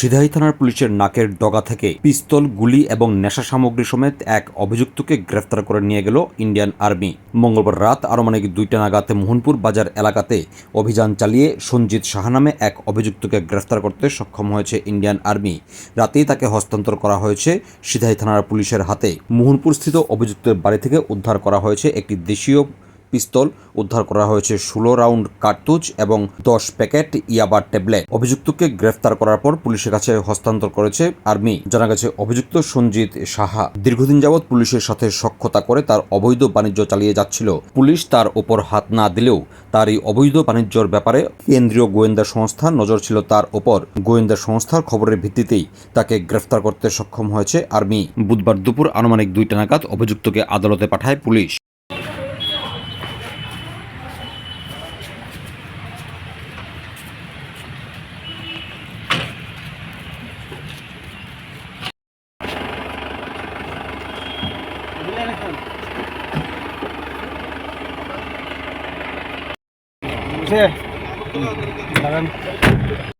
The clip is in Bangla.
সিধাই থানার পুলিশের নাকের ডগা থেকে পিস্তল, গুলি এবং নেশা সামগ্রী সমেত এক অভিযুক্তকে গ্রেফতার করে নিয়ে গেল ইন্ডিয়ান আর্মি। মঙ্গলবার রাত আনুমানিক দুইটা নাগাতে মোহনপুর বাজার এলাকাতে অভিযান চালিয়ে সঞ্জিত সাহা নামে এক অভিযুক্তকে গ্রেফতার করতে সক্ষম হয়েছে ইন্ডিয়ান আর্মি। রাতেই তাকে হস্তান্তর করা হয়েছে সিধাই থানার পুলিশের হাতে। মোহনপুরস্থিত অভিযুক্তের বাড়ি থেকে উদ্ধার করা হয়েছে একটি দেশীয় পিস্তল উদ্ধার করা হয়েছে। ষোলো রাউন্ড কার্তুজ এবং দশ প্যাকেট ইয়াবা ট্যাবলেট। অভিযুক্তকে গ্রেফতার করার পর পুলিশের কাছে হস্তান্তর করেছে আর্মি। জানা গেছে, অভিযুক্ত সঞ্জিত সাহা দীর্ঘদিন যাবৎ পুলিশের সাথে সক্ষতা করে তার অবৈধ বাণিজ্য চালিয়ে যাচ্ছিল। পুলিশ তার ওপর হাত না দিলেও তার এই অবৈধ বাণিজ্যর ব্যাপারে কেন্দ্রীয় গোয়েন্দা সংস্থা নজর ছিল তার ওপর। গোয়েন্দা সংস্থার খবরের ভিত্তিতেই তাকে গ্রেফতার করতে সক্ষম হয়েছে আর্মি। বুধবার দুপুর আনুমানিক দুইটা নাগাদ অভিযুক্তকে আদালতে পাঠায় পুলিশ। છે.